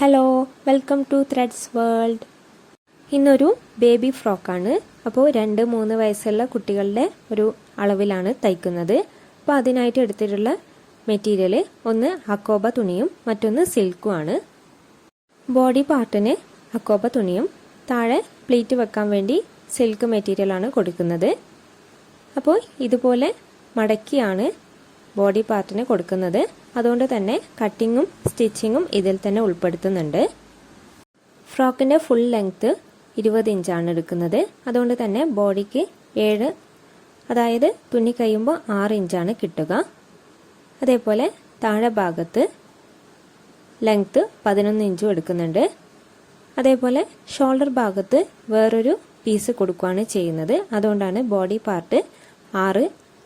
Hello welcome to threads world ഇന്നൊരു baby ഫ്രോക്കാണ് അപ്പോൾ രണ്ട് മൂന്ന് വയസ്സുള്ള കുട്ടികളുടെ ഒരു അളവിലാണ് തയ്ക്കുന്നത്. അപ്പോൾ അതിനായിട്ട് എടുത്തിട്ടുള്ള മെറ്റീരിയൽ ഒന്ന് അക്കോബ തുണിയും മറ്റൊന്ന് സിൽക്കുമാണ് ബോഡി പാർട്ടിന് അക്കോബ തുണിയും താഴെ പ്ലേറ്റ് വെക്കാൻ വേണ്ടി സിൽക്ക് മെറ്റീരിയലാണ് കൊടുക്കുന്നത്. അപ്പോൾ ഇതുപോലെ മടക്കിയാണ് ബോഡി പാർട്ടിന് കൊടുക്കുന്നത്. അതുകൊണ്ട് തന്നെ കട്ടിങ്ങും സ്റ്റിച്ചിങ്ങും ഇതിൽ തന്നെ ഉൾപ്പെടുത്തുന്നുണ്ട്. ഫ്രോക്കിന്റെ ഫുൾ ലെങ്ത്ത് ഇരുപത് ഇഞ്ചാണ് എടുക്കുന്നത്. അതുകൊണ്ട് തന്നെ ബോഡിക്ക് ഏഴ് അതായത് തുന്നി കഴിയുമ്പോൾ ആറ് ഇഞ്ചാണ് കിട്ടുക. അതേപോലെ താഴെ ഭാഗത്ത് ലെങ്ത്ത് പതിനൊന്ന് ഇഞ്ചും എടുക്കുന്നുണ്ട്. അതേപോലെ ഷോൾഡർ ഭാഗത്ത് വേറൊരു പീസ് കൊടുക്കുകയാണ് ചെയ്യുന്നത്. അതുകൊണ്ടാണ് ബോഡി പാർട്ട് ആറ്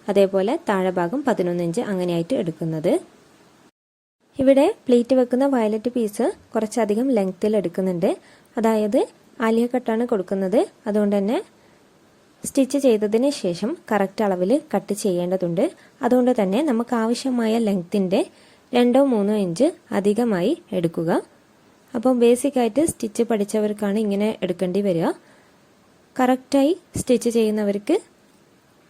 അതേപോലെ താഴെ ഭാഗം പതിനൊന്ന് ഇഞ്ച് അങ്ങനെയായിട്ട് എടുക്കുന്നത്. ഇവിടെ പ്ലേറ്റ് വെക്കുന്ന വയലറ്റ് പീസ് കുറച്ചധികം ലെങ്ത്തിൽ എടുക്കുന്നുണ്ട്. അതായത് ആലിയ കട്ടാണ് കൊടുക്കുന്നത്. അതുകൊണ്ട് തന്നെ സ്റ്റിച്ച് ചെയ്തതിന് ശേഷം കറക്റ്റ് അളവിൽ കട്ട് ചെയ്യേണ്ടതുണ്ട്. അതുകൊണ്ട് തന്നെ നമുക്ക് ആവശ്യമായ ലെങ്ത്തിന്റെ രണ്ടോ മൂന്നോ ഇഞ്ച് അധികമായി എടുക്കുക. അപ്പോൾ ബേസിക്കായിട്ട് സ്റ്റിച്ച് പഠിച്ചവർക്കാണ് ഇങ്ങനെ എടുക്കേണ്ടി വരിക. കറക്റ്റായി സ്റ്റിച്ച് ചെയ്യുന്നവർക്ക്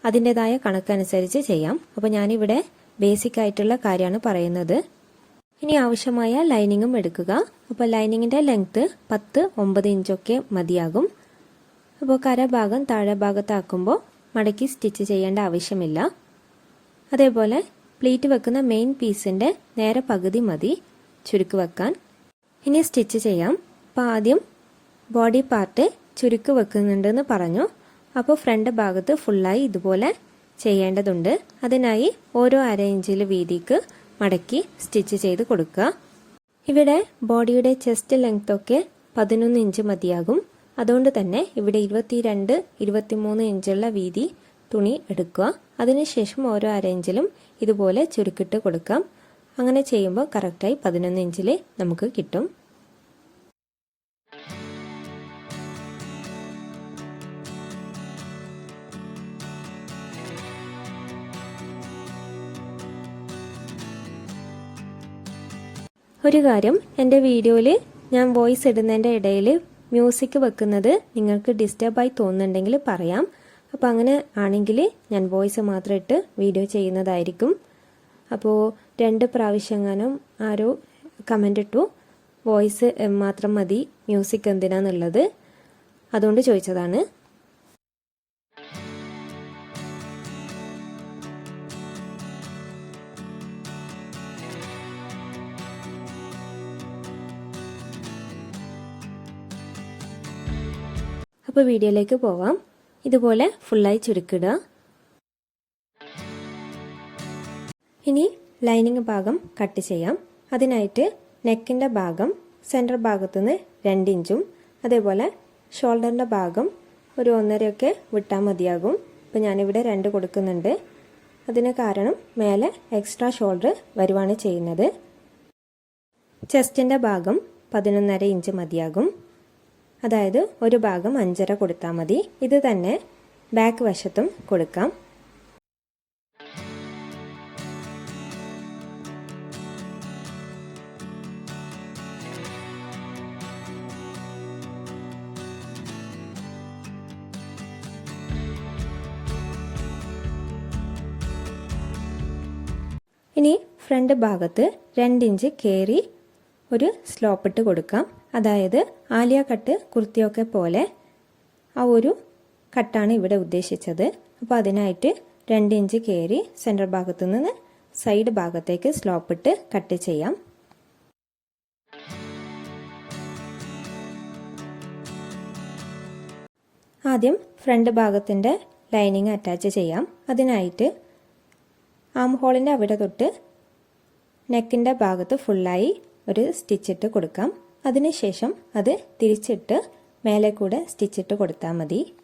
അതിന്റെതായ കണക്കനുസരിച്ച് ചെയ്യാം. അപ്പോൾ ഞാനിവിടെ ബേസിക് ആയിട്ടുള്ള കാര്യമാണ് പറയുന്നത്. ഇനി ആവശ്യമായ ലൈനിങ്ങും എടുക്കുക. അപ്പോൾ ലൈനിങ്ങിന്റെ ലെങ്ത്ത് പത്ത് ഒമ്പത് ഇഞ്ചൊക്കെ മതിയാകും. അപ്പോൾ കരഭാഗം താഴെ ഭാഗത്താക്കുമ്പോൾ മടക്കി സ്റ്റിച്ച് ചെയ്യേണ്ട ആവശ്യമില്ല. അതേപോലെ പ്ലീറ്റ് വെക്കുന്ന മെയിൻ പീസിന്റെ നേരെ പകുതി മതി ചുരുക്ക് വെക്കാൻ. ഇനി സ്റ്റിച്ച് ചെയ്യാം. അപ്പോൾ ആദ്യം ബോഡി പാർട്ട് ചുരുക്ക് വെക്കുന്നുണ്ടെന്ന് പറഞ്ഞു. അപ്പോൾ ഫ്രണ്ട് ഭാഗത്ത് ഫുള്ളായി ഇതുപോലെ ചെയ്യേണ്ടതുണ്ട്. അതിനായി ഓരോ അര ഇഞ്ചിൽ വീതിക്ക് മടക്കി സ്റ്റിച്ച് ചെയ്ത് കൊടുക്കുക. ഇവിടെ ബോഡിയുടെ ചെസ്റ്റ് ലെങ്ത് ഒക്കെ പതിനൊന്ന് ഇഞ്ച് മതിയാകും. അതുകൊണ്ട് തന്നെ ഇവിടെ ഇരുപത്തിരണ്ട് ഇരുപത്തിമൂന്ന് ഇഞ്ചുള്ള വീതി തുണി എടുക്കുക. അതിനുശേഷം ഓരോ അര ഇഞ്ചിലും ഇതുപോലെ ചുരുക്കിട്ട് കൊടുക്കാം. അങ്ങനെ ചെയ്യുമ്പോൾ കറക്റ്റായി പതിനൊന്ന് ഇഞ്ചിൽ നമുക്ക് കിട്ടും. ഒരു കാര്യം എന്റെ വീഡിയോയിൽ ഞാൻ വോയിസ് ഇടുന്നതിന്റെ ഇടയിൽ മ്യൂസിക് വെക്കുന്നത് നിങ്ങൾക്ക് ഡിസ്റ്റർബായി തോന്നുന്നുണ്ടെങ്കിൽ പറയാം. അപ്പോൾ അങ്ങനെ ആണെങ്കിൽ ഞാൻ വോയിസ് മാത്രം ഇട്ട് വീഡിയോ ചെയ്യുന്നതായിരിക്കും. അപ്പോൾ രണ്ട് പ്രാവശ്യങ്ങാനും ആരോ കമന്റ് ഇട്ടു വോയിസ് മാത്രം മതി മ്യൂസിക് എന്തിനാന്നുള്ളത്? അതുകൊണ്ട് ചോദിച്ചതാണ്. അപ്പോൾ വീഡിയോയിലേക്ക് പോവാം. ഇതുപോലെ ഫുള്ളായി ചുരുക്കിടുക ഇനി ലൈനിങ് ഭാഗം കട്ട് ചെയ്യാം. അതിനായിട്ട് നെക്കിന്റെ ഭാഗം സെന്റർ ഭാഗത്തുനിന്ന് രണ്ടിഞ്ചും അതേപോലെ ഷോൾഡറിന്റെ ഭാഗം ഒരു ഒന്നരയൊക്കെ വിട്ടാൽ മതിയാകും. ഇപ്പം ഞാനിവിടെ രണ്ട് കൊടുക്കുന്നുണ്ട്. അതിന് കാരണം മേലെ എക്സ്ട്രാ ഷോൾഡർ വരുവാണ് ചെയ്യുന്നത്. ചെസ്റ്റിന്റെ ഭാഗം പതിനൊന്നര ഇഞ്ച് മതിയാകും. അതായത് ഒരു ഭാഗം അഞ്ചര കൊടുത്താൽ മതി. ഇത് തന്നെ ബാക്ക് വശത്തും കൊടുക്കാം. ഇനി ഫ്രണ്ട് ഭാഗത്ത് രണ്ടിഞ്ച് കയറി ഒരു സ്ലോപ്പ് ഇട്ട് കൊടുക്കാം. അതായത് ആലിയ കട്ട് കുർത്തിയൊക്കെ പോലെ ആ ഒരു കട്ടാണ് ഇവിടെ ഉദ്ദേശിച്ചത്. അപ്പോൾ അതിനായിട്ട് രണ്ട് ഇഞ്ച് കയറി സെന്റർ ഭാഗത്തു നിന്ന് സൈഡ് ഭാഗത്തേക്ക് സ്ലോപ്പ് ഇട്ട് കട്ട് ചെയ്യാം. ആദ്യം ഫ്രണ്ട് ഭാഗത്തിന്റെ ലൈനിങ് അറ്റാച്ച് ചെയ്യാം. അതിനായിട്ട് ആം ഹോളിന്റെ അവിടെ തൊട്ട് നെക്കിന്റെ ഭാഗത്ത് ഫുള്ളായി ഒരു സ്റ്റിച്ചിട്ട് കൊടുക്കാം. അതിനുശേഷം അത് തിരിച്ചിട്ട് മേലെ കൂടെ സ്റ്റിച്ചിട്ട് കൊടുത്താൽ മതി.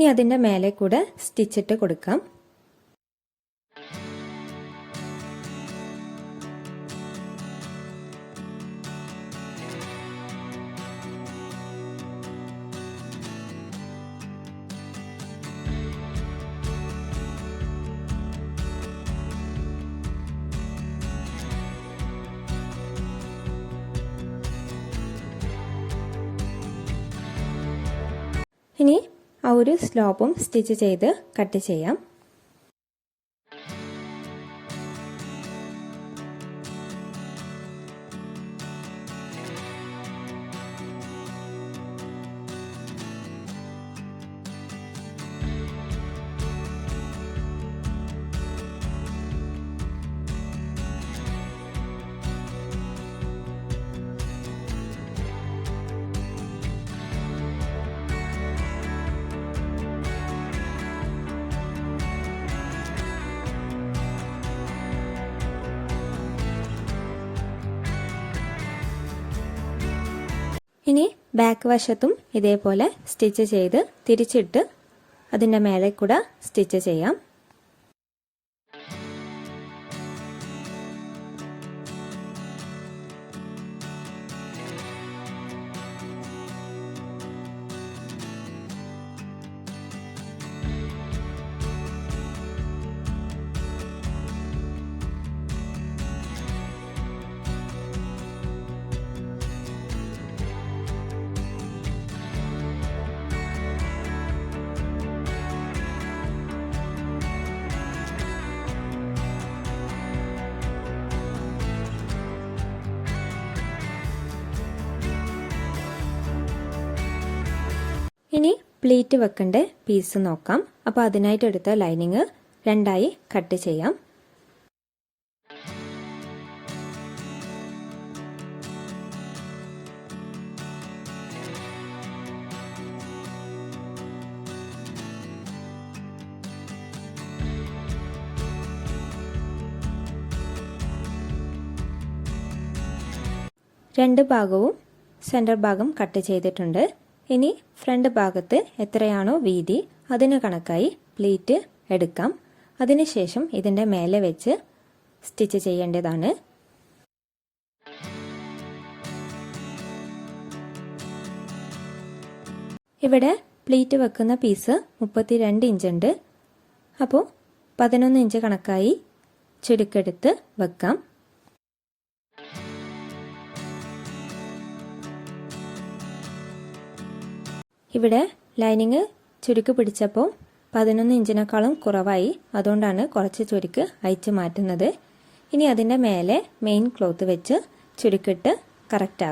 ഇനി അതിന്റെ മേലെ കൂടെ സ്റ്റിച്ചിട്ട് കൊടുക്കാം. ഇനി ആ ഒരു സ്ലോപ്പും സ്റ്റിച്ച് ചെയ്ത് കട്ട് ചെയ്യാം. ബാക്ക് വശത്തും ഇതേപോലെ സ്റ്റിച്ച് ചെയ്ത് തിരിച്ചിട്ട് അതിന്റെ മേലെ കൂടെ സ്റ്റിച്ച് ചെയ്യാം. പ്ലീറ്റ് വെക്കേണ്ട പീസ് നോക്കാം. അപ്പോൾ അതിനായിട്ട് എടുത്ത ലൈനിങ് രണ്ടായി കട്ട് ചെയ്യാം. രണ്ട് ഭാഗവും സെന്റർ ഭാഗം കട്ട് ചെയ്തിട്ടുണ്ട്. ഇനി ഫ്രണ്ട് ഭാഗത്ത് എത്രയാണോ വീതി അതിന് കണക്കായി പ്ലീറ്റ് എടുക്കാം. അതിനുശേഷം ഇതിന്റെ മേലെ വെച്ച് സ്റ്റിച്ച് ചെയ്യേണ്ടതാണ്. ഇവിടെ പ്ലീറ്റ് വെക്കുന്ന പീസ് മുപ്പത്തി രണ്ട് ഇഞ്ച് ഉണ്ട്. അപ്പോൾ പതിനൊന്ന് ഇഞ്ച് കണക്കായി ചുരുക്കെടുത്ത് വെക്കാം. ഇവിടെ ലൈനിങ് ചുരുക്ക് പിടിച്ചപ്പോൾ പതിനൊന്ന് ഇഞ്ചിനേക്കാളും കുറവായി. അതുകൊണ്ടാണ് കുറച്ച് ചുരുക്ക് അയച്ച് മാറ്റുന്നത്. ഇനി അതിന്റെ മേലെ മെയിൻ ക്ലോത്ത് വെച്ച് ചുരുക്കിട്ട് കറക്റ്റ്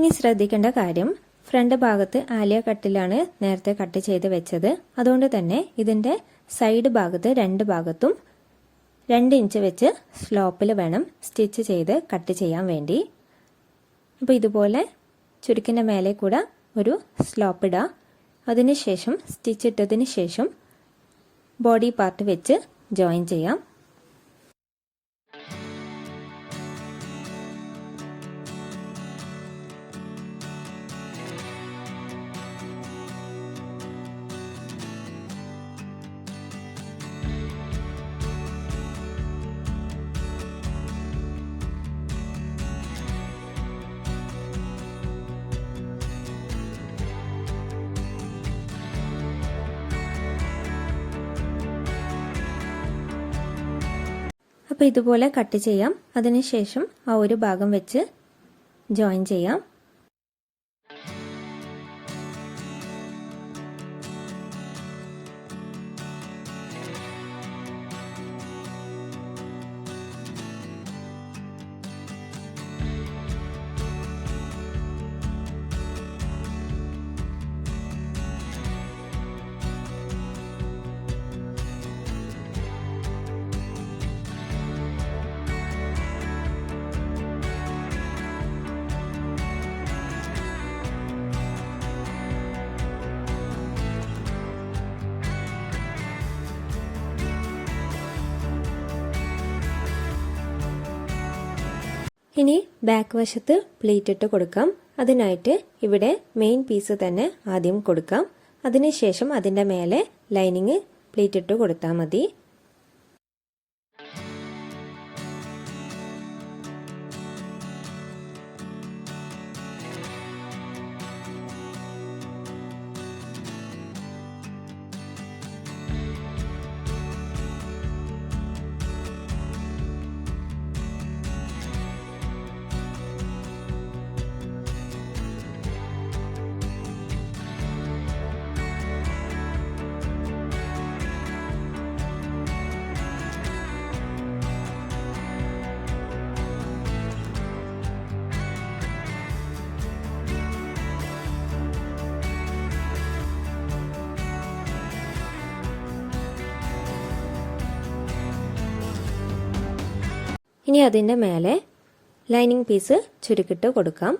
ഇനി ശ്രദ്ധിക്കേണ്ട കാര്യം ഫ്രണ്ട് ഭാഗത്ത് ആലിയ കട്ടിലാണ് നേരത്തെ കട്ട് ചെയ്ത് വെച്ചത്. അതുകൊണ്ട് തന്നെ ഇതിന്റെ സൈഡ് ഭാഗത്ത് രണ്ട് ഭാഗത്തും രണ്ട് ഇഞ്ച് വെച്ച് സ്ലോപ്പിൽ വേണം സ്റ്റിച്ച് ചെയ്ത് കട്ട് ചെയ്യാൻ വേണ്ടി. അപ്പോൾ ഇതുപോലെ ചുരുക്കിന്റെ മേലെ കൂടെ ഒരു സ്ലോപ്പ് ഇടുക അതിനുശേഷം സ്റ്റിച്ച് ഇട്ടതിന് ശേഷം ബോഡി പാർട്ട് വെച്ച് ജോയിൻ ചെയ്യാം. അപ്പോൾ ഇതുപോലെ കട്ട് ചെയ്യാം. അതിനുശേഷം ആ ഒരു ഭാഗം വെച്ച് ജോയിൻ ചെയ്യാം. ഇനി ബാക്ക് വശത്ത് പ്ലേറ്റ് ഇട്ട് കൊടുക്കാം. അതിനായിട്ട് ഇവിടെ മെയിൻ പീസ് തന്നെ ആദ്യം കൊടുക്കാം. അതിനുശേഷം അതിന്റെ മേലെ ലൈനിങ് പ്ലേറ്റ് ഇട്ട് കൊടുത്താൽ മതി. ഇനി അതിന്റെ മേലെ ലൈനിങ് പീസ് ചുരുക്കിട്ട് കൊടുക്കാം.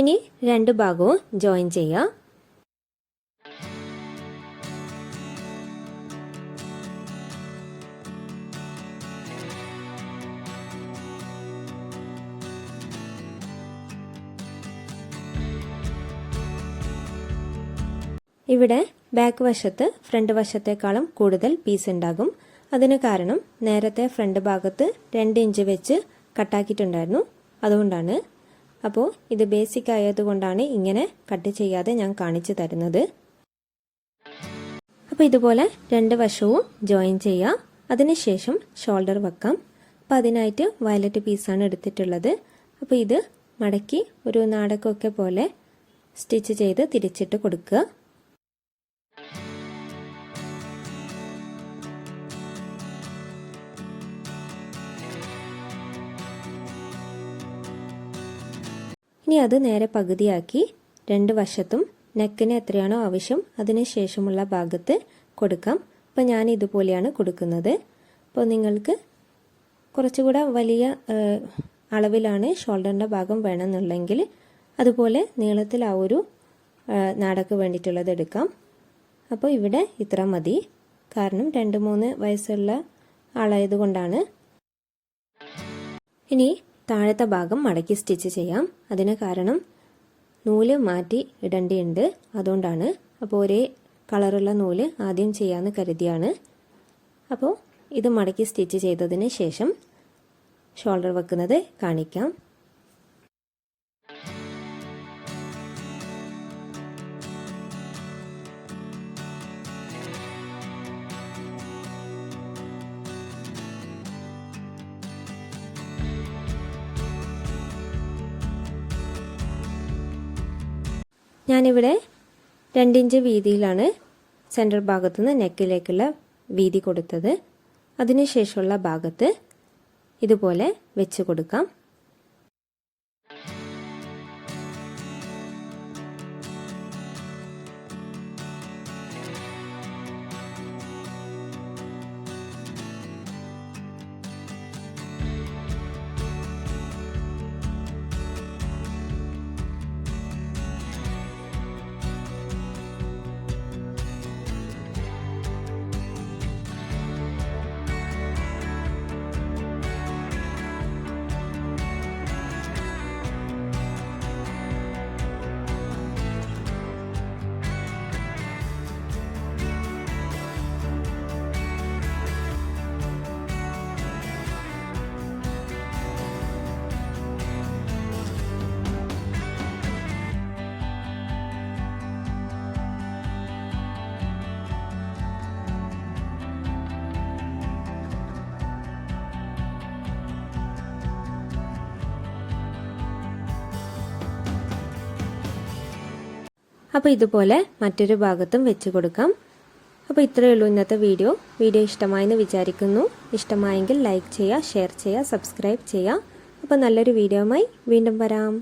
ഇനി രണ്ട് ഭാഗവും ജോയിൻ ചെയ്യാം. ഇവിടെ ബാക്ക് വശത്ത് ഫ്രണ്ട് വശത്തേക്കാളും കൂടുതൽ പീസ് ഉണ്ടാകും. അതിന് കാരണം നേരത്തെ ഫ്രണ്ട് ഭാഗത്ത് രണ്ട് ഇഞ്ച് വെച്ച് കട്ടാക്കിയിട്ടുണ്ടായിരുന്നു അതുകൊണ്ടാണ് അപ്പോൾ ഇത് ബേസിക് ആയതുകൊണ്ടാണ് ഇങ്ങനെ കട്ട് ചെയ്യാതെ ഞാൻ കാണിച്ചു തരുന്നത്. അപ്പോൾ ഇതുപോലെ രണ്ട് വശവും ജോയിൻ ചെയ്യാം. അതിനുശേഷം ഷോൾഡർ വെക്കാം. അപ്പോൾ അതിനായിട്ട് വയലറ്റ് പീസാണ് എടുത്തിട്ടുള്ളത്. അപ്പോൾ ഇത് മടക്കി ഒരു നാടകമൊക്കെ പോലെ സ്റ്റിച്ച് ചെയ്ത് തിരിച്ചിട്ട് കൊടുക്കുക. ഇനി അത് നേരെ പകുതിയാക്കി രണ്ട് വശത്തും നെക്കിന് എത്രയാണോ ആവശ്യം അതിന് ശേഷമുള്ള ഭാഗത്ത് കൊടുക്കാം. അപ്പോൾ ഞാൻ ഇതുപോലെയാണ് കൊടുക്കുന്നത്. അപ്പോൾ നിങ്ങൾക്ക് കുറച്ചുകൂടെ വലിയ അളവിലാണ് ഷോൾഡറിന്റെ ഭാഗം വേണമെന്നുണ്ടെങ്കിൽ അതുപോലെ നീളത്തിൽ ആ ഒരു നാടക്ക് വേണ്ടിയിട്ടുള്ളത് എടുക്കാം. അപ്പോൾ ഇവിടെ ഇത്ര മതി. കാരണം രണ്ട് മൂന്ന് വയസ്സുള്ള ആളായതുകൊണ്ടാണ്. ഇനി താഴത്തെ ഭാഗം മടക്കി സ്റ്റിച്ച് ചെയ്യാം. അതിന് കാരണം നൂൽ മാറ്റി ഇടേണ്ടിയുണ്ട്. അതുകൊണ്ടാണ് അപ്പോൾ ഒരേ കളറുള്ള നൂൽ ആദ്യം ചെയ്യാമെന്ന് കരുതിയാണ്. അപ്പോൾ ഇത് മടക്കി സ്റ്റിച്ച് ചെയ്തതിന് ശേഷം ഷോൾഡർ വെക്കുന്നത് കാണിക്കാം. ഞാനിവിടെ രണ്ടിഞ്ച് വീതിയിലാണ് സെന്റർ ഭാഗത്തുനിന്ന് നെക്കിലേക്കുള്ള വീതി കൊടുത്തത്. അതിനുശേഷമുള്ള ഭാഗത്ത് ഇതുപോലെ വെച്ച് കൊടുക്കാം. അപ്പോൾ ഇതുപോലെ മറ്റൊരു ഭാഗത്തും വെച്ച് കൊടുക്കാം. അപ്പോൾ ഇത്രയേ ഉള്ളൂ ഇന്നത്തെ വീഡിയോ. വീഡിയോ ഇഷ്ടമായെന്ന് വിചാരിക്കുന്നു. ഇഷ്ടമായെങ്കിൽ ലൈക്ക് ചെയ്യുക ഷെയർ ചെയ്യുക സബ്സ്ക്രൈബ് ചെയ്യുക. അപ്പോൾ നല്ലൊരു വീഡിയോയുമായി വീണ്ടും വരാം.